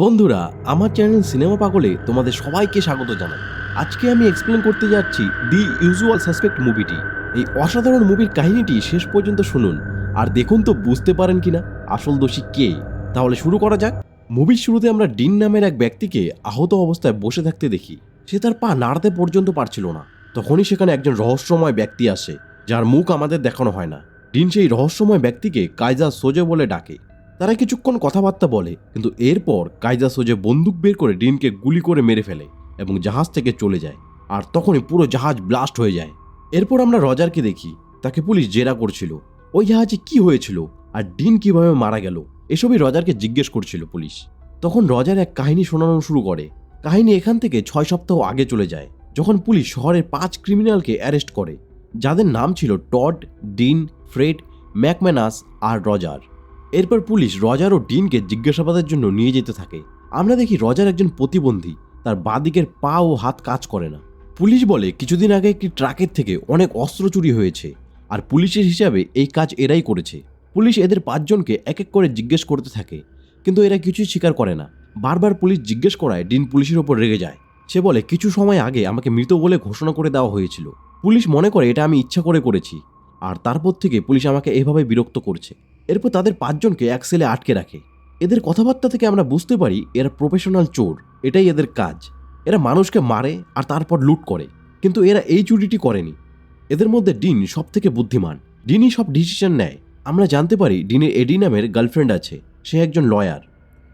বন্ধুরা, আমার channel cinema পাগলে তোমাদের সবাইকে স্বাগত জানাই। আজকে আমি এক্সপ্লেন করতে যাচ্ছি দি ইউজুয়াল সাসপেক্ট মুভিটি এই অসাধারণ মুভির কাহিনীটি শেষ পর্যন্ত শুনুন। আর দেখুন তো বুঝতে পারেন কিনা, আসল দোষী কে? তাহলে শুরু করা যাক। মুভির শুরুতে আমরা ডিন নামের এক ব্যক্তিকে আহত অবস্থায় বসে থাকতে দেখি। সে তার পা নাড়াতে পর্যন্ত পারছিল না। তখনই সেখানে একজন রহস্যময় ব্যক্তি আসে, যার মুখ আমাদের দেখানো হয় না। ডিন সেই রহস্যময় ব্যক্তিকে কায়জা সোজে বলে ডাকে। তারা কিছুক্ষণ কথাবার্তা বলে, কিন্তু এরপর কায়দা সোজে বন্দুক বের করে ডিনকে গুলি করে মেরে ফেলে এবং জাহাজ থেকে চলে যায়, আর তখনই পুরো জাহাজ ব্লাস্ট হয়ে যায়। এরপর আমরা রজারকে দেখি, তাকে পুলিশ জেরা করছিল। ওই জাহাজে কি হয়েছিল আর ডিন কীভাবে মারা গেল, এসবই রজারকে জিজ্ঞেস করছিল পুলিশ। তখন রজার এক কাহিনী শোনানো শুরু করে। কাহিনী এখান থেকে ছয় সপ্তাহ আগে চলে যায়, যখন পুলিশ শহরের পাঁচ ক্রিমিনালকে অ্যারেস্ট করে, যাদের নাম ছিল টড, ডিন, ফ্রেড, ম্যাকম্যানাস আর রজার। এরপর পুলিশ রজার ও ডিনকে জিজ্ঞাসাবাদের জন্য নিয়ে যেতে থাকে। আমরা দেখি রজার একজন প্রতিবন্ধী, তার বাঁদিকের পা ও হাত কাজ করে না। পুলিশ বলে, কিছুদিন আগে একটি ট্রাকের থেকে অনেক অস্ত্র চুরি হয়েছে, আর পুলিশের হিসাবে এই কাজ এরাই করেছে। পুলিশ এদের পাঁচজনকে এক এক করে জিজ্ঞেস করতে থাকে, কিন্তু এরা কিছুই স্বীকার করে না। বারবার পুলিশ জিজ্ঞেস করায়, ডিন পুলিশের ওপর রেগে যায়। সে বলে, কিছু সময় আগে আমাকে মৃত বলে ঘোষণা করে দেওয়া হয়েছিল। পুলিশ মনে করে, এটা আমি ইচ্ছা করে করেছি। আর তারপর থেকে পুলিশ আমাকে এভাবে বিরক্ত করছে। এরপর তাদের পাঁচজনকে এক সেলে আটকে রাখে। এদের কথাবার্তা থেকে আমরা বুঝতে পারি এরা প্রফেশনাল চোর, এটাই এদের কাজ। এরা মানুষকে মারে আর তারপর লুট করে। কিন্তু এরা এই চুরিটি করেনি। এদের মধ্যে ডিন সব থেকে বুদ্ধিমান। ডিনই সব ডিসিশন নেয়। আমরা জানতে পারি ডিনের এডি নামের গার্লফ্রেন্ড আছে, সে একজন লয়ার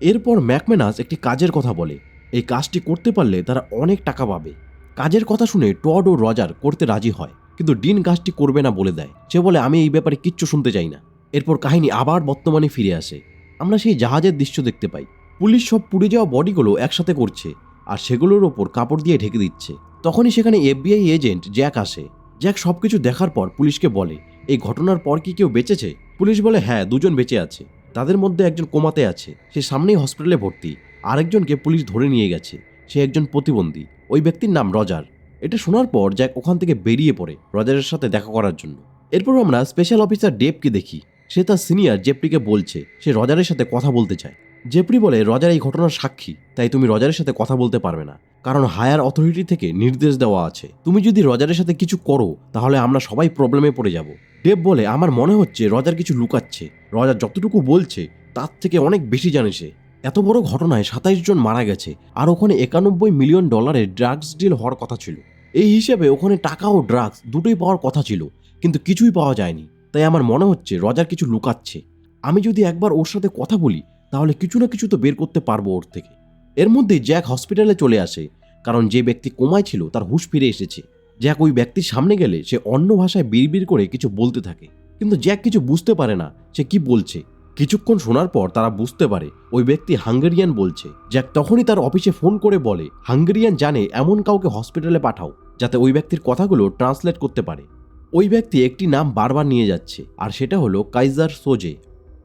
এরপর ম্যাকম্যানাস একটি কাজের কথা বলে। এই কাজটি করতে পারলে তারা অনেক টাকা পাবে। কাজের কথা শুনে টড ও রজার করতে রাজি হয়। কিন্তু ডিন কাজটি করবে না বলে দেয়। সে বলে, আমি এই ব্যাপারে কিচ্ছু শুনতে চাই না। এরপর কাহিনী আবার বর্তমানে ফিরে আসে। আমরা সেই জাহাজের দৃশ্য দেখতে পাই। পুলিশ সব পুড়ে যাওয়া বডিগুলো একসাথে করছে আর সেগুলোর ওপর কাপড় দিয়ে ঢেকে দিচ্ছে। তখনই সেখানে এফবিআই এজেন্ট জ্যাক আসে। জ্যাক সবকিছু দেখার পর পুলিশকে বলে, এই ঘটনার পর কি কেউ বেঁচেছে? পুলিশ বলে হ্যাঁ দুজন বেঁচে আছে। তাদের মধ্যে একজন কোমাতে আছে। সে সামনেই হসপিটালে ভর্তি। আরেকজনকে পুলিশ ধরে নিয়ে গেছে। সে একজন প্রতিবন্ধী। ওই ব্যক্তির নাম রজার। এটা শোনার পর জ্যাক ওখান থেকে বেরিয়ে পড়ে রজারের সাথে দেখা করার জন্য। এরপর আমরা স্পেশাল অফিসার ডেভকে দেখি। সে তার সিনিয়র জেপ্রিকে বলছে, সে রজারের সাথে কথা বলতে চায়। জেপ্রি বলে, রজার এই ঘটনার সাক্ষী, তাই তুমি রজারের সাথে কথা বলতে পারবে না। কারণ হায়ার অথরিটি থেকে নির্দেশ দেওয়া আছে, তুমি যদি রজারের সাথে কিছু করো, তাহলে আমরা সবাই প্রবলেমে পড়ে যাব। ডেভ বলে, আমার মনে হচ্ছে রজার কিছু লুকাচ্ছে। রজার যতটুকু বলছে, তার থেকে অনেক বেশি জানে সে। এত বড় ঘটনায় সাতাইশ জন মারা গেছে, আর ওখানে একানব্বই মিলিয়ন ডলারের ড্রাগস ডিল হওয়ার কথা ছিল। এই হিসেবে ওখানে টাকা ও ড্রাগস দুটোই পাওয়ার কথা ছিল, কিন্তু কিছুই পাওয়া যায়নি। তাই আমার মনে হচ্ছে রজার কিছু লুকাচ্ছে। আমি যদি একবার ওর সাথে কথা বলি, তাহলে কিছু না কিছু তো বের করতে পারব ওর থেকে। এর মধ্যে জ্যাক হসপিটালে চলে আসে, কারণ যে ব্যক্তি কোমায় ছিল তার হুঁশ ফিরে এসেছে। জ্যাক ওই ব্যক্তির সামনে গেলে সে অন্য ভাষায় বিড়বিড় করে কিছু বলতে থাকে। কিন্তু জ্যাক কিছু বুঝতে পারে না, সে কি বলছে। কিছুক্ষণ শোনার পর তারা বুঝতে পারে, ওই ব্যক্তি হাঙ্গেরিয়ান বলছে। জ্যাক তখনই তার অফিসে ফোন করে বলে, হাঙ্গেরিয়ান জানে এমন কাউকে হসপিটালে পাঠাও, যাতে ওই ব্যক্তির কথাগুলো ট্রান্সলেট করতে পারে। ওই ব্যক্তি একটি নাম বারবার নিয়ে যাচ্ছে, আর সেটা হলো কাইজার সোজে।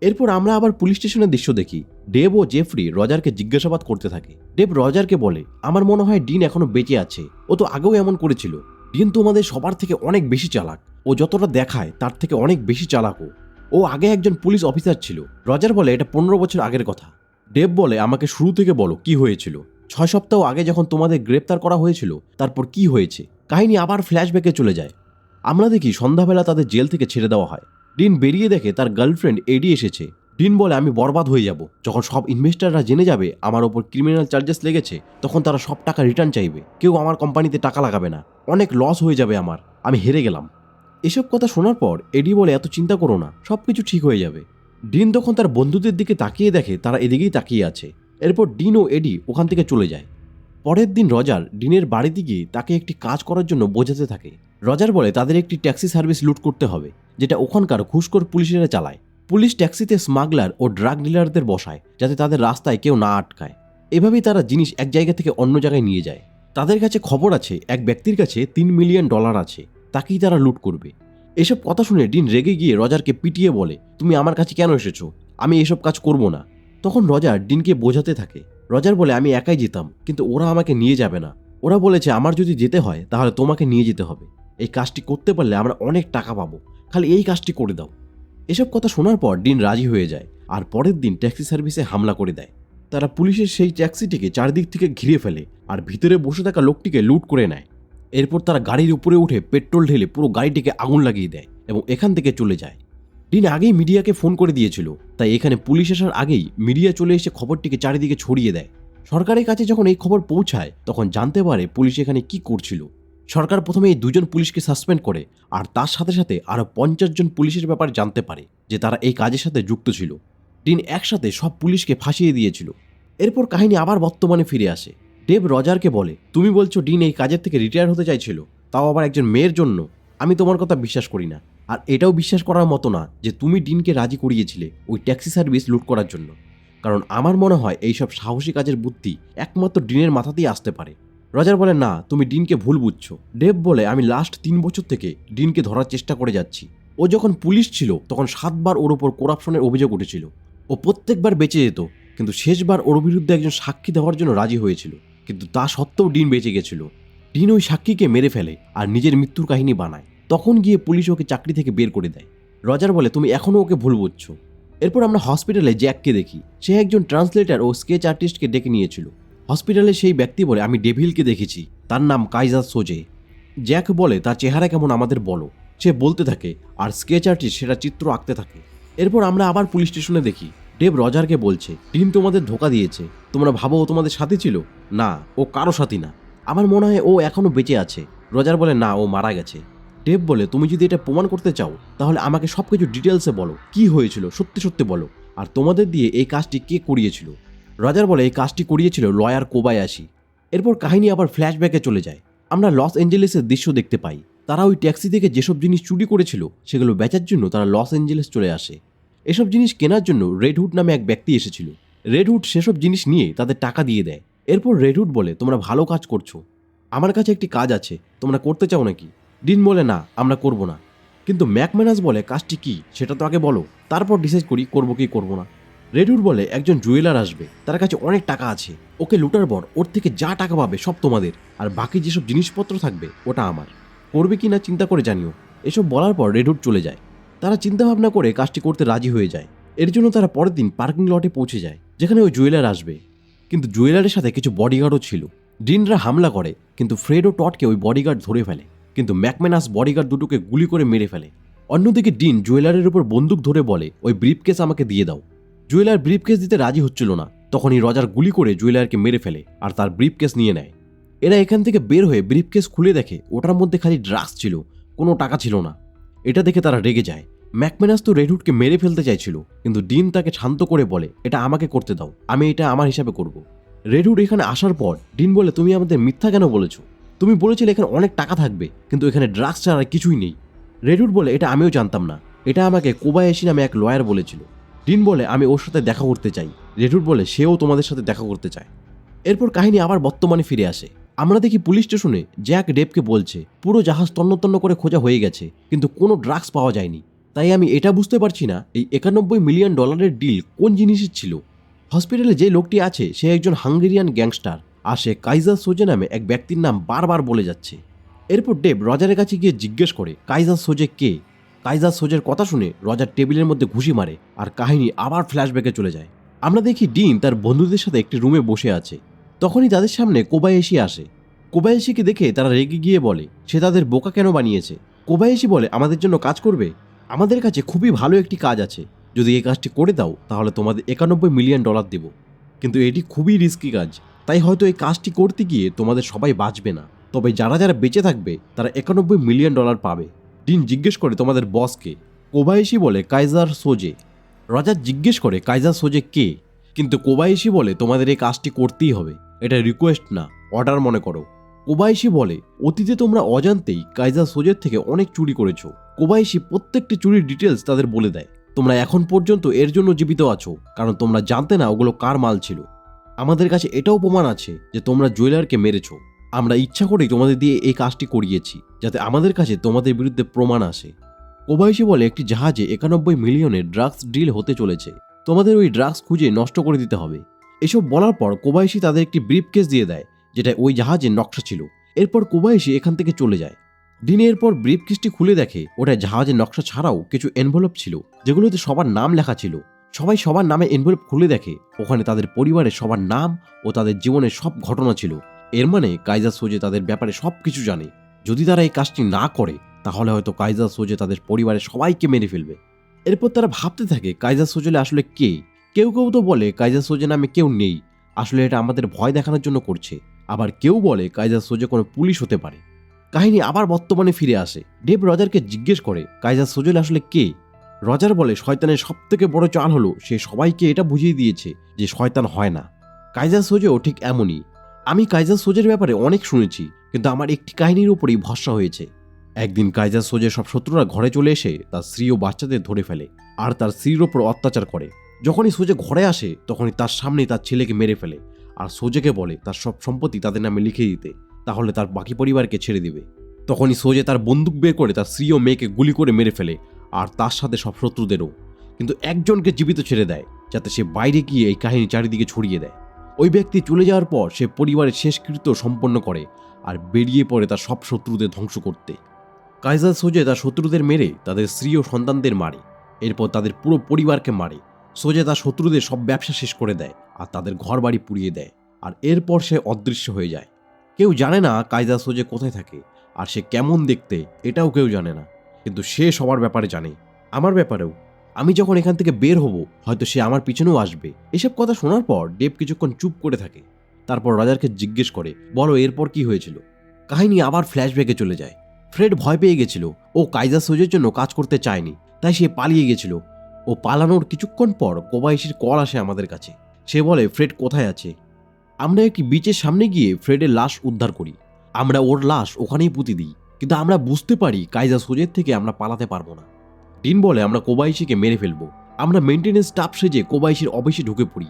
এরপর আমরা আবার পুলিশ স্টেশনের দৃশ্য দেখি। ডেভ ও জেফরি রজারকে জিজ্ঞাসাবাদ করতে থাকে। ডেভ রজারকে বলে, আমার মনে হয় ডিন এখনও বেঁচে আছে। ও তো আগেও এমন করেছিল। ডিন তো আমাদের সবার থেকে অনেক বেশি চালাক। ও যতটা দেখায়, তার থেকে অনেক বেশি চালাকও। ও আগে একজন পুলিশ অফিসার ছিল। রজার বলে, এটা পনেরো বছর আগের কথা। ডেভ বলে, আমাকে শুরু থেকে বলো, কি হয়েছিল? ছয় সপ্তাহ আগে যখন তোমাদের গ্রেপ্তার করা হয়েছিল, তারপর কি হয়েছে? কাহিনী আবার ফ্ল্যাশব্যাকে চলে যায়। আমরা দেখি সন্ধ্যাবেলা তাদের জেল থেকে ছেড়ে দেওয়া হয়। ডিন বেরিয়ে দেখে তার গার্লফ্রেন্ড এডি এসেছে। ডিন বলে, আমি বরবাদ হয়ে যাব। যখন সব ইনভেস্টাররা জেনে যাবে আমার ওপর ক্রিমিনাল চার্জেস লেগেছে, তখন তারা সব টাকা রিটার্ন চাইবে। কেউ আমার কোম্পানিতে টাকা লাগাবে না। অনেক লস হয়ে যাবে আমার। আমি হেরে গেলাম। এসব কথা শোনার পর এডি বলে, এত চিন্তা করো না। সব কিছু ঠিক হয়ে যাবে। ডিন তখন তার বন্ধুদের দিকে তাকিয়ে দেখে তারা এদিকেই তাকিয়ে আছে। এরপর ডিন ও এডি ওখান থেকে চলে যায়। পরের দিন রজার ডিনের বাড়িতে গিয়ে তাকে একটি কাজ করার জন্য বোঝাতে থাকে। রজার বলে, তাদের একটি ট্যাক্সি সার্ভিস লুট করতে হবে, যেটা ওখানকার ঘুষখোর পুলিশেরা চালায়। পুলিশ ট্যাক্সিতে স্মাগলার ও ড্রাগ ডিলারদের বসায়, যাতে তাদের রাস্তায় কেউ না আটকায়। এভাবেই তারা জিনিস এক জায়গা থেকে অন্য জায়গায় নিয়ে যায়। তাদের কাছে খবর আছে, এক ব্যক্তির কাছে তিন মিলিয়ন ডলার আছে। তাকেই তারা লুট করবে। এসব কথা শুনে ডিন রেগে গিয়ে রজারকে পিটিয়ে বলে, তুমি আমার কাছে কেন এসেছ? আমি এসব কাজ করব না। তখন রজার ডিনকে বোঝাতে থাকে রজার বলে, আমি একাই যেতাম কিন্তু ওরা আমাকে নিয়ে যাবে না। ওরা বলেছে, আমার যদি যেতে হয়, তাহলে তোমাকে নিয়ে যেতে হবে। এই কাজটি করতে পারলে আমরা অনেক টাকা পাবো। খালি এই কাজটি করে দাও। এসব কথা শোনার পর ডিন রাজি হয়ে যায়, আর পরের দিন ট্যাক্সি সার্ভিসে হামলা করে দেয়। তারা পুলিশের সেই ট্যাক্সিটিকে চারদিক থেকে ঘিরে ফেলে আর ভিতরে বসে থাকা লোকটিকে লুট করে নেয়। এরপর তারা গাড়ির উপরে উঠে পেট্রোল ঢেলে পুরো গাড়িটিকে আগুন লাগিয়ে দেয় এবং এখান থেকে চলে যায়। ডিন আগেই মিডিয়াকে ফোন করে দিয়েছিল, তাই এখানে পুলিশ আসার আগেই মিডিয়া চলে এসে খবরটিকে চারিদিকে ছড়িয়ে দেয়। সরকারের কাছে যখন এই খবর পৌঁছায়, তখন জানতে পারে পুলিশ এখানে কি করছিল। সরকার প্রথমে এই দুজন পুলিশকে সাসপেন্ড করে, আর তার সাথে সাথে আরও পঞ্চাশ জন পুলিশের ব্যাপারে জানতে পারে যে তারা এই কাজের সাথে যুক্ত ছিল। ডিন একসাথে সব পুলিশকে ফাঁসিয়ে দিয়েছিল। এরপর কাহিনী আবার বর্তমানে ফিরে আসে। ডেভ রজারকে বলে, তুমি বলছো ডিন এই কাজের থেকে রিটায়ার হতে চাইছিল, তাও আবার একজন মেয়ের জন্য? আমি তোমার কথা বিশ্বাস করি না। আর এটাও বিশ্বাস করার মতো না যে তুমি ডিনকে রাজি করিয়েছিলে ওই ট্যাক্সি সার্ভিস লুট করার জন্য। কারণ আমার মনে হয় এইসব সাহসী কাজের বুদ্ধি একমাত্র ডিনের মাথাতেই আসতে পারে। রজার বলে, না, তুমি ডিনকে ভুল বুঝছ। ডেভ বলে, আমি লাস্ট তিন বছর থেকে ডিনকে ধরার চেষ্টা করে যাচ্ছি। ও যখন পুলিশ ছিল, তখন সাতবার ওর ওপর করাপশনের অভিযোগ উঠেছিল। ও প্রত্যেকবার বেঁচে যেত, কিন্তু শেষবার ওর বিরুদ্ধে একজন সাক্ষী দেওয়ার জন্য রাজি হয়েছিল। কিন্তু তা সত্ত্বেও ডিন বেঁচে গেছিল। ডিন ওই সাক্ষীকে মেরে ফেলে আর নিজের মৃত্যুর কাহিনী বানায়। তখন গিয়ে পুলিশ ওকে চাকরি থেকে বের করে দেয়। রজার বলে, তুমি এখনও ওকে ভুল বুঝছ। এরপর আমরা হসপিটালে জ্যাককে দেখি। সে একজন ট্রান্সলেটার ও স্কেচ আর্টিস্টকে ডেকে নিয়েছিল। হসপিটালে সেই ব্যক্তি বলে, আমি ডেভিলকে দেখেছি। তার নাম কাইজার সোজে। জ্যাক বলে, তার চেহারা কেমন আমাদের বলো। সে বলতে থাকে, আর স্কেচ আর্টিস্ট সেটা চিত্র আঁকতে থাকে। এরপর আমরা আবার পুলিশ স্টেশনে দেখি। ডেভ রজারকে বলছে টিম তোমাদের ধোকা দিয়েছে। তোমরা ভাবো ও তোমাদের সাথে ছিল? না, ও কারও সাথী না। আমার মনে হয় ও এখনও বেঁচে আছে। রজার বলে, না, ও মারা গেছে। ডেভ বলে, তুমি যদি এটা প্রমাণ করতে চাও, তাহলে আমাকে সব কিছু ডিটেলসে বলো। কি হয়েছিল? সত্যি সত্যি বলো। আর তোমাদের দিয়ে এই কাজটি কে করিয়েছিল? রজার বলে, এই কাজটি করিয়েছিল লয়ার কোবায়াসি। এরপর কাহিনী আবার ফ্ল্যাশব্যাকে চলে যায়। আমরা লস অ্যাঞ্জেলেসের দৃশ্য দেখতে পাই। তারা ওই ট্যাক্সি থেকে যেসব জিনিস চুরি করেছিল, সেগুলো বেচার জন্য তারা লস অ্যাঞ্জেলেস চলে আসে। এসব জিনিস কেনার জন্য রেডহুড নামে এক ব্যক্তি এসেছিল। রেডহুড সেসব জিনিস নিয়ে তাদের টাকা দিয়ে দেয়। এরপর রেডহুড বলে, তোমরা ভালো কাজ করছ। আমার কাছে একটি কাজ আছে। তোমরা করতে চাও নাকি? ডিন বলে, না, আমরা করব না। কিন্তু ম্যাকম্যানাস বলে, কাজটি কি? সেটা তো আগে বলো। তারপর ডিসাইড করি, করব কি করব না। রেডুর বলে, একজন জুয়েলার আসবে। তার কাছে অনেক টাকা আছে। ওকে লুটার পর, ওর থেকে যা টাকা পাবে সব তোমাদের। আর বাকি যেসব জিনিসপত্র থাকবে, ওটা আমার। করবে কি না চিন্তা করে জানিও। এসব বলার পর রেডুট চলে যায়। তারা চিন্তা ভাবনা করে কাজটি করতে রাজি হয়ে যায়। এর জন্য তারা পরের দিন পার্কিং লটে পৌঁছে যায়, যেখানে ওই জুয়েলার আসবে। কিন্তু জুয়েলারের সাথে কিছু বডিগার্ডও ছিল। ডিনরা হামলা করে, কিন্তু ফ্রেড ও টটকে ওই বডিগার্ড ধরে ফেলে। কিন্তু ম্যাকম্যানাস বডিগার্ড দুটোকে গুলি করে মেরে ফেলে। অন্যদিকে ডিন জুয়েলারের উপর বন্দুক ধরে বলে, ওই ব্রিফকেস আমাকে দিয়ে দাও। জুয়েলার ব্রিফকেস দিতে রাজি হচ্ছিল না। তখনই রজার গুলি করে জুয়েলারকে মেরে ফেলে আর তার ব্রিফকেস নিয়ে নেয়। এরা এখান থেকে বের হয়ে ব্রিফকেস খুলে দেখে, ওটার মধ্যে খালি ড্রাগস ছিল, কোনো টাকা ছিল না। এটা দেখে তারা রেগে যায়। ম্যাকম্যানাস তো রেডহুডকে মেরে ফেলতে চাইছিল, কিন্তু ডিন তাকে শান্ত করে বলে, এটা আমাকে করতে দাও, আমি এটা আমার হিসাবে করব। রেডহুড এখানে আসার পর ডিন বলে, তুমি আমাদের মিথ্যা কেন বলেছ? তুমি বলেছিলে এখানে অনেক টাকা থাকবে, কিন্তু এখানে ড্রাগস ছাড়া কিছুই নেই। রেডউড বলে, এটা আমিও জানতাম না, এটা আমাকে কোবায়াসি নামে এক লয়ার বলেছিল। ডিন বলে, আমি ওর সাথে দেখা করতে চাই। রেডউড বলে, সেও তোমাদের সাথে দেখা করতে চায়। এরপর কাহিনী আবার বর্তমানে ফিরে আসে। আমরা দেখি পুলিশ স্টেশনে জ্যাক ডেপকে বলছে, পুরো জাহাজ তন্ন তন্ন করে খোঁজা হয়ে গেছে, কিন্তু কোনো ড্রাগস পাওয়া যায়নি। তাই আমি এটা বুঝতে পারছি না, এই একানব্বই মিলিয়ন ডলারের ডিল কোন জিনিসের ছিল? হসপিটালে যে লোকটি আছে, সে একজন হাঙ্গেরিয়ান গ্যাংস্টার আর সে কাইজার সোজে নামে এক ব্যক্তির নাম বারবার বলে যাচ্ছে। এরপর ডেভ রজারের কাছে গিয়ে জিজ্ঞেস করে কাইজার সোজে কে? কাইজার সোজের কথা শুনে রজার টেবিলের মধ্যে ঘুষি মারে, আর কাহিনী আবার ফ্ল্যাশব্যাকে চলে যায়। আমরা দেখি ডিন তার বন্ধুদের সাথে একটি রুমে বসে আছে। তখনই তাদের সামনে কোবায়েশি আসে। কোবায়েশিকে দেখে তারা রেগে গিয়ে বলে, সে তাদের বোকা কেন বানিয়েছে? কোবায়েশি বলে, আমাদের জন্য কাজ করবে? আমাদের কাছে খুবই ভালো একটি কাজ আছে। যদি এই কাজটি করে দাও, তাহলে তোমাদের একানব্বই মিলিয়ন ডলার দেব। কিন্তু এটি খুবই রিস্কি কাজ। তাই হয়তো এই কাজটি করতে গিয়ে তোমাদের সবাই বাঁচবে না। তবে যারা যারা বেঁচে থাকবে, তারা একানব্বই মিলিয়ন ডলার পাবে। ডিন জিজ্ঞেস করে তোমাদের বসকে, কোবায়েশি বলে কাইজার সোজে। রাজার জিজ্ঞেস করে কাইজার সোজে কে? কিন্তু কোবায়েশি বলে তোমাদের এই কাজটি করতেই হবে। এটা রিকোয়েস্ট না অর্ডার মনে করো। কোবায়েশি বলে, অতীতে তোমরা অজান্তেই কাইজার সোজের থেকে অনেক চুরি করেছ। কোবাইশি প্রত্যেকটি চুরির ডিটেলস তাদের বলে দেয়। তোমরা এখন পর্যন্ত এর জন্য জীবিত আছো, কারণ তোমরা জানতে না ওগুলো কার মাল ছিল। আমাদের কাছে এটাও প্রমাণ আছে যে তোমরা জুয়েলারকে মেরেছো। আমরা ইচ্ছা করেই তোমাদের দিয়ে এই কাজটি করিয়েছি, যাতে আমাদের কাছে তোমাদের বিরুদ্ধে প্রমাণ আসে। কোবাইশি বলে একটি জাহাজে একানব্বই মিলিয়নের ড্রাগস ডিল হতে চলেছে। তোমাদের ওই ড্রাগস খুঁজে নষ্ট করে দিতে হবে। এসব বলার পর কোবাইশি তাদের একটি ব্রিফ কেস দিয়ে দেয় যেটা ওই জাহাজের নকশা ছিল। এরপর কোবাইশি এখান থেকে চলে যায়। দিনে পর ব্রিফ কেসটি খুলে দেখে ওটা জাহাজের নকশা ছাড়াও কিছু এনভেলপ ছিল, যেগুলোতে সবার নাম লেখা ছিল। সবাই সবার নামে এনভেলপ খুলে দেখে, ওখানে তাদের পরিবারের সবার নাম ও তাদের জীবনের সব ঘটনা ছিল। এর মানে কাইজার সোজে তাদের ব্যাপারে সব কিছু জানে। যদি তারা এই কাজটি না করে, তাহলে হয়তো কাইজার সোজে তাদের পরিবারের সবাইকে মেরে ফেলবে। এরপর তারা ভাবতে থাকে কাইজার সোজেলে আসলে কে? কেউ কেউ তো বলে কাইজার সোজে নামে কেউ নেই। আসলে এটা আমাদের ভয় দেখানোর জন্য করছে। আবার কেউ বলে কাইজার সোজে কোনো পুলিশ হতে পারে। কাহিনী আবার বর্তমানে ফিরে আসে। ডেভ রজারকে জিজ্ঞেস করে কাইজার সোজেল আসলে কে? রজার বলে, শয়তানের সব থেকে বড় চাল হলো, সে সবাইকে এটা বুঝিয়ে দিয়েছে যে শয়তান হয় না। কাইজার সোজেও ঠিক এমনই। আমি কাইজার সোজের ব্যাপারে অনেক শুনেছি, কিন্তু আমার একটি কাহিনীর উপরেই ভরসা হয়েছে। একদিন কাইজার সোজের সব শত্রুরা ঘরে চলে এসে তার স্ত্রী ও বাচ্চাদের ধরে ফেলে আর তার স্ত্রীর ওপর অত্যাচার করে। যখনই সোজে ঘরে আসে, তখনই তার সামনেই তার ছেলেকে মেরে ফেলে আর সোজেকে বলে, তার সব সম্পত্তি তাদের নামে লিখে দিতে। তাহলে তার বাকি পরিবারকে ছেড়ে দিবে। তখনই সোজে তার বন্দুক বের করে তার স্ত্রী ও মেয়েকে গুলি করে মেরে ফেলে, আর তার সাথে সব শত্রুদেরও। কিন্তু একজনকে জীবিত ছেড়ে দেয়, যাতে সে বাইরে গিয়ে এই কাহিনী চারিদিকে ছড়িয়ে দেয়। ওই ব্যক্তি চলে যাওয়ার পর সে পরিবারের শেষকৃত্য সম্পন্ন করে, আর বেরিয়ে পড়ে তার সব শত্রুদের ধ্বংস করতে। কাইজার সোজে তার শত্রুদের মেরে তাদের স্ত্রী ও সন্তানদের মারে, এরপর তাদের পুরো পরিবারকে মারে। সোজে তার শত্রুদের সব ব্যবসা শেষ করে দেয়, আর তাদের ঘর বাড়ি পুড়িয়ে দেয়, আর এরপর সে অদৃশ্য হয়ে যায়। কেউ জানে না কায়দা সোজে কোথায় থাকে, আর সে কেমন দেখতে, এটাও কেউ জানে না। কিন্তু সে সবার ব্যাপারে জানে। আমার ব্যাপারেও। আমি যখন এখান থেকে বের হব, হয়তো সে আমার পিছনেও আসবে। এসব কথা শোনার পর ডেভ কিছুক্ষণ চুপ করে থাকে। তারপর রাজারকে জিজ্ঞেস করে, বলো, এরপর কি হয়েছিল? কাহিনী আবার ফ্ল্যাশব্যাকে চলে যায়। ফ্রেড ভয় পেয়ে গেছিল। ও কাইজার সোজের জন্য কাজ করতে চায়নি, তাই সে পালিয়ে গেছিল। ও পালানোর কিছুক্ষণ পর কোবাইশির কল আসে আমাদের কাছে। সে বলে, ফ্রেড কোথায় আছে? আমরা একটি বিচের সামনে গিয়ে ফ্রেডের লাশ উদ্ধার করি? আমরা ওর লাশ ওখানেই পুঁতি দিই। কিন্তু আমরা বুঝতে পারি কাইজা সোজের থেকে আমরা পালাতে পারব না। ডিন বলে, আমরা কোবাইশিকে মেরে ফেলব। আমরা মেনটেনেন্স স্টাফ সেজে কোবাইশির অফিসে ঢুকে পড়ি।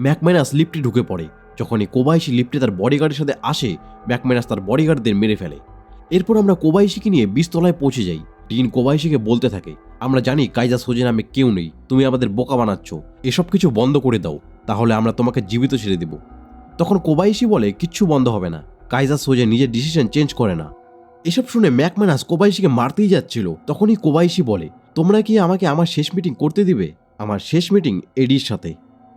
ম্যাকম্যানাস লিফটে ঢুকে পড়ে। যখনই কোবাইশি লিফটে তার বডিগার্ডের সাথে আসে ম্যাকম্যানাস তার বডিগার্ডদের মেরে ফেলে। এরপর আমরা কোবাইশিকে নিয়ে বিস্তলায় পৌঁছে যাই। ডিন কোবাইশিকে বলতে থাকে, আমরা জানি কাইজা সোজে নামে কেউ নেই। তুমি আমাদের বোকা বানাচ্ছ। এসব কিছু বন্ধ করে দাও। তাহলে আমরা তোমাকে জীবিত ছেড়ে দেব। তখন কোবাইশি বলে, কিচ্ছু বন্ধ হবে না। কাইজা সোজে নিজের ডিসিশন চেঞ্জ করে না। এসব শুনে ম্যাকম্যানাস কোবাইশিকে মারতেই যাচ্ছিল। তখনই কোবাইশি বলে, তোমরা কি আমাকে আমার শেষ মিটিং করতে দিবে? আমার শেষ মিটিং এডির সাথে।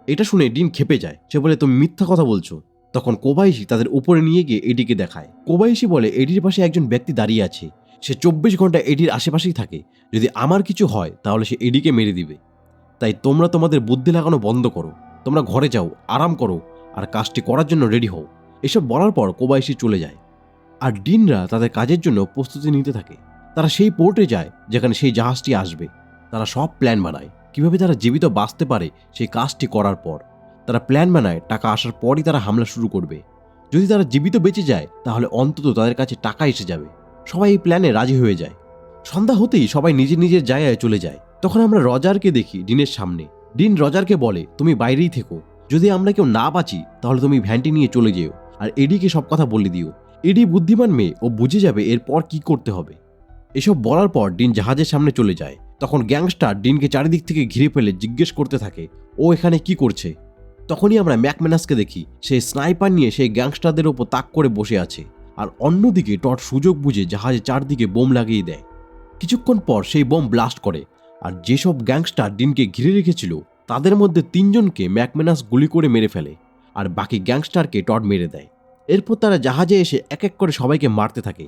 এটা শুনে ডিন খেপে যায়। সে বলে, তুমি মিথ্যা কথা বলছো। তখন কোবাইশি তাদের উপরে নিয়ে গিয়ে এডিকে দেখায়। কোবাইশি বলে, এডির পাশে একজন ব্যক্তি দাঁড়িয়ে আছে। সে চব্বিশ ঘণ্টা এডির আশেপাশেই থাকে। যদি আমার কিছু হয়, তাহলে সে এডিকে মেরে দিবে। তাই তোমরা তোমাদের বুদ্ধি লাগানো বন্ধ করো। তোমরা ঘরে যাও, আরাম করো। আর কাজটি করার জন্য রেডি হও। এসব বলার পর কোবাইশি চলে যায়। আর ডিনরা তাদের কাজের জন্য প্রস্তুতি নিতে থাকে। তারা সেই পোর্টে যায় যেখানে সেই জাহাজটি আসবে। তারা সব প্ল্যান বানায়। কীভাবে তারা জীবিত বাঁচতে পারে সেই কাজটি করার পর। তারা প্ল্যান বানায় টাকা আসার পরই তারা হামলা শুরু করবে। যদি তারা জীবিত বেঁচে যায়, তাহলে অন্তত তাদের কাছে টাকা এসে যাবে। সবাই এই প্ল্যানে রাজি হয়ে যায়। সন্ধ্যা হতেই সবাই নিজের নিজের জায়গায় চলে যায়। তখন আমরা রজারকে দেখি ডিনের সামনে। ডিন রজারকে বলে, তুমি বাইরেই থেকো। যদি আমরা কেউ না বাঁচি, তাহলে তুমি ভ্যানটি নিয়ে চলে যেও। আর এডিকে সব কথা বলে দিও। এডি বুদ্ধিমান মেয়ে, ও বুঝে যাবে এরপর কি করতে হবে। এসব বলার পর ডিন জাহাজের সামনে চলে যায়। তখন গ্যাংস্টার ডিনকে চারিদিক থেকে ঘিরে ফেলে জিজ্ঞেস করতে থাকে, ও এখানে কি করছে? তখনই আমরা ম্যাকম্যানাসকে দেখি, সে স্নাইপার নিয়ে সেই গ্যাংস্টারদের ওপর তাক করে বসে আছে। আর অন্যদিকে টট সুযোগ বুঝে জাহাজে চারদিকে বোম লাগিয়ে দেয়। কিছুক্ষণ পর সেই বোম ব্লাস্ট করে, আর যেসব গ্যাংস্টার ডিনকে ঘিরে রেখেছিল তাদের মধ্যে তিনজনকে ম্যাকমেনাস গুলি করে মেরে ফেলে আর বাকি গ্যাংস্টারকে টড মেরে দেয়। এরপর তারা জাহাজে এসে এক এক করে সবাইকে মারতে থাকে।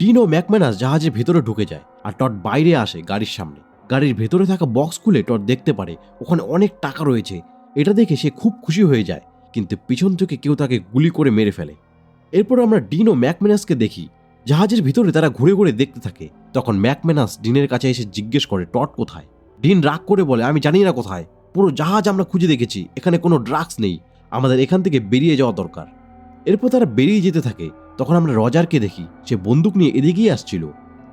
ডিন ও ম্যাকম্যানাস জাহাজের ভেতরে ঢুকে যায় আর টট বাইরে আসে গাড়ির সামনে। গাড়ির ভেতরে থাকা বক্স খুলে টট দেখতে পারে ওখানে অনেক টাকা রয়েছে। এটা দেখে সে খুব খুশি হয়ে যায়, কিন্তু পিছন থেকে কেউ তাকে গুলি করে মেরে ফেলে। এরপর আমরা ডিন ও ম্যাকম্যানাসকে দেখি। জাহাজের ভিতরে তারা ঘুরে ঘুরে দেখতে থাকে। তখন ম্যাকম্যানাস ডিনের কাছে এসে জিজ্ঞেস করে টট কোথায়? ডিন রাগ করে বলে, আমি জানি না কোথায়। পুরো জাহাজ আমরা খুঁজে দেখেছি, এখানে কোনো ড্রাগস নেই, আমাদের এখান থেকে বেরিয়ে যাওয়া দরকার। এরপর তারা বেরিয়ে যেতে থাকে, তখন আমরা রজারকে দেখি, সে বন্দুক নিয়ে এদিকেই আসছিল।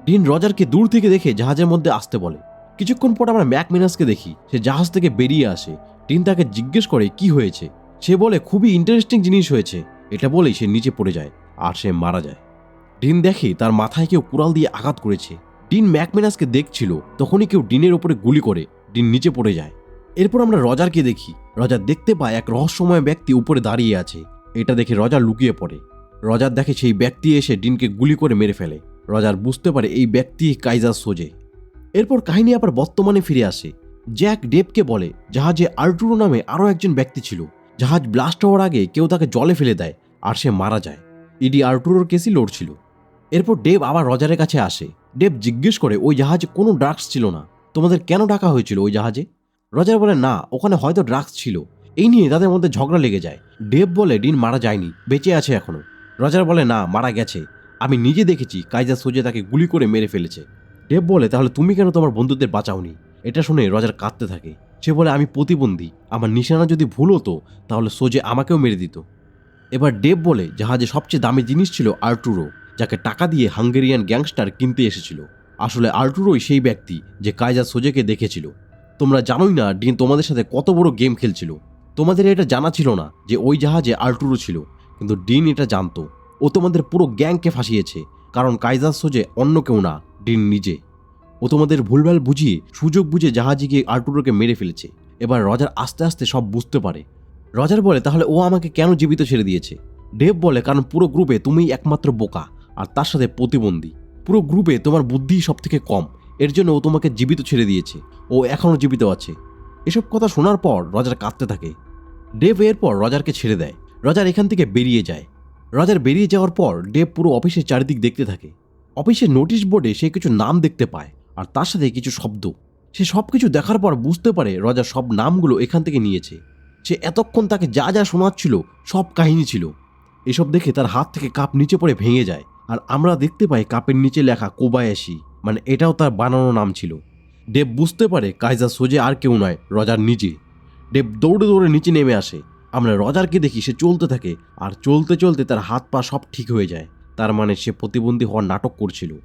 ডিন রজারকে দূর থেকে দেখে জাহাজের মধ্যে আসতে বলে। কিছুক্ষণ পর আমরা ম্যাকমিনাসকে দেখি, সে জাহাজ থেকে বেরিয়ে আসে। ডিন তাকে জিজ্ঞেস করে, কি হয়েছে? সে বলে, খুবই ইন্টারেস্টিং জিনিস হয়েছে। এটা বলেই সে নিচে পড়ে যায়, আর সে মারা যায়। ডিন দেখে তার মাথায় কেউ কুড়াল দিয়ে আঘাত করেছে। ডিন ম্যাকমিনাসকে দেখছিল, তখনই কেউ ডিনের ওপরে গুলি করে, ডিন নিচে পড়ে যায়। এরপর আমরা রজারকে দেখি। রজার দেখতে পায় এক রহস্যময় ব্যক্তি উপরে দাঁড়িয়ে আছে। এটা দেখে রজার লুকিয়ে পড়ে। রজার দেখে সেই ব্যক্তি এসে ডিনকে গুলি করে মেরে ফেলে। রজার বুঝতে পারে এই ব্যক্তি কাইজার সোজে। এরপর কাহিনী আবার বর্তমানে ফিরে আসে। জ্যাক ডেপকে বলে, জাহাজে আর্টুরো নামে আরও একজন ব্যক্তি ছিল। জাহাজ ব্লাস্ট হওয়ার আগে কেউ তাকে জলে ফেলে দেয়, আর সে মারা যায়। ইডি আর্টুরোর কেসই লড়ছিল এরপর ডেভ আবার রজারের কাছে আসে। ডেভ জিজ্ঞেস করে, ওই জাহাজে কোনো ড্রাগস ছিল না। তোমাদের কেন ডাকা হয়েছিল ওই জাহাজে? রজার বলে, না, ওখানে হয়তো ড্রাগস ছিল। এই নিয়ে তাদের মধ্যে ঝগড়া লেগে যায়। ডেভ বলে, ডিন মারা যায়নি, বেঁচে আছে এখনও রজার বলে, না, মারা গেছে। আমি নিজে দেখেছি কাইজা সোজে তাকে গুলি করে মেরে ফেলেছে। ডেভ বলে, তাহলে তুমি কেন তোমার বন্ধুদের বাঁচাওনি? এটা শুনে রজার কাঁদতে থাকে। সে বলে, আমি প্রতিবন্ধী। আমার নিশানা যদি ভুল হতো, তাহলে সোজে আমাকেও মেরে দিত। এবার ডেভ বলে, জাহাজে সবচেয়ে দামি জিনিস ছিল আর্টুরো, যাকে টাকা দিয়ে হাঙ্গেরিয়ান গ্যাংস্টার কিনতে এসেছিল। আসলে আর্টুরোই সেই ব্যক্তি যে কায়জা সোজেকে দেখেছিল। তোমরা জানোই না, ডিন তোমাদের সাথে কত বড় গেম খেলছিল। তোমাদের এটা জানা ছিল না যে ওই জাহাজে আর্টুরো ছিল, কিন্তু ডিন এটা জানতো। ও তোমাদের পুরো গ্যাংকে ফাঁসিয়েছে, কারণ কাইজার সোজে অন্য কেউ না, ডিন নিজে। ও তোমাদের ভুলভাল বুঝিয়ে, সুযোগ বুঝে জাহাজে গিয়ে আর্টুরোকে মেরে ফেলেছে। এবার রজার আস্তে আস্তে সব বুঝতে পারে। রজার বলে, তাহলে ও আমাকে কেন জীবিত ছেড়ে দিয়েছে? ডেভ বলে, কারণ পুরো গ্রুপে তুমিই একমাত্র বোকা, আর তার সাথে প্রতিবন্ধী। পুরো গ্রুপে তোমার বুদ্ধি সব থেকে কম। এর জন্য ও তোমাকে জীবিত ছেড়ে দিয়েছে। ও এখনও জীবিত আছে। এসব কথা শোনার পর রজার কাঁদতে থাকে। ডেভ এরপর রজারকে ছেড়ে দেয়। রজার এখান থেকে বেরিয়ে যায়। রজার বেরিয়ে যাওয়ার পর ডেভ পুরো অফিসের চারিদিক দেখতে থাকে। অফিসের নোটিশ বোর্ডে সে কিছু নাম দেখতে পায়, আর তার সাথে কিছু শব্দ। সে সব কিছু দেখার পর বুঝতে পারে রজার সব নামগুলো এখান থেকে নিয়েছে। সে এতক্ষণ তাকে যা যা শোনাচ্ছিল, সব কাহিনী ছিল। এসব দেখে তার হাত থেকে কাপ নিচে পড়ে ভেঙে যায়, আর আমরা দেখতে পাই কাপের নিচে লেখা কোবায়াসি। মানে এটাও তার বানানো নাম ছিল। ডেভ বুঝতে পারে কাইজা সোজে আর কেউ নয়, রজার নিজে। ডেভ দৌড়ে দৌড়ে নিচে নেমে আসে। আমরা রজারকে দেখি সে চলতে থাকে আর চলতে চলতে তার হাত পা সব ঠিক হয়ে যায়। তার মানে সে প্রতিবন্ধী হওয়ার নাটক করছিল।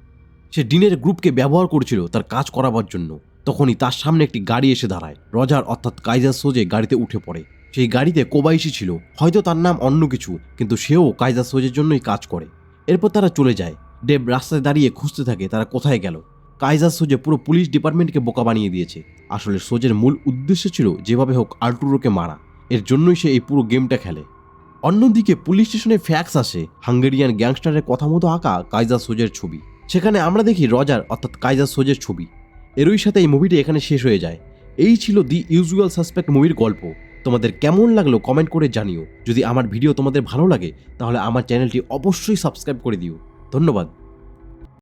সে ডিনের গ্রুপকে ব্যবহার করছিল তার কাজ করাবার জন্য। তখনই তার সামনে একটি গাড়ি এসে দাঁড়ায়। রজার অর্থাৎ কাইজার সোজে গাড়িতে উঠে পড়ে। সেই গাড়িতে কোবাইশি ছিল। হয়তো তার নাম অন্য কিছু, কিন্তু সেও কাইজার সোজের জন্যই কাজ করে। এরপর তারা চলে যায়। ডেব রাস্তায় দাঁড়িয়ে খুঁজতে থাকে তারা কোথায় গেল। কাইজার সোজে পুরো পুলিশ ডিপার্টমেন্টকে বোকা বানিয়ে দিয়েছে। আসলে সোজের মূল উদ্দেশ্য ছিল যেভাবে হোক আর্টুরোকে মারা। এর জন্যই সে এই পুরো গেমটা খেলে। অন্যদিকে পুলিশ স্টেশনে ফ্যাক্স আসে। হাঙ্গেরিয়ান গ্যাংস্টারের কথা মতো আঁকা কাইজার সোজের ছবি। সেখানে আমরা দেখি রজার অর্থাৎ কাইজার সোজের ছবি। এরই সাথে এই মুভিটি এখানে শেষ হয়ে যায়। এই ছিল দি ইউজুয়াল সাসপেক্ট মুভির গল্প। তোমাদের কেমন লাগল কমেন্ট করে জানিও। যদি আমার ভিডিও তোমাদের ভালো লাগে, তাহলে আমার চ্যানেলটি অবশ্যই সাবস্ক্রাইব করে দিও। ধন্যবাদ।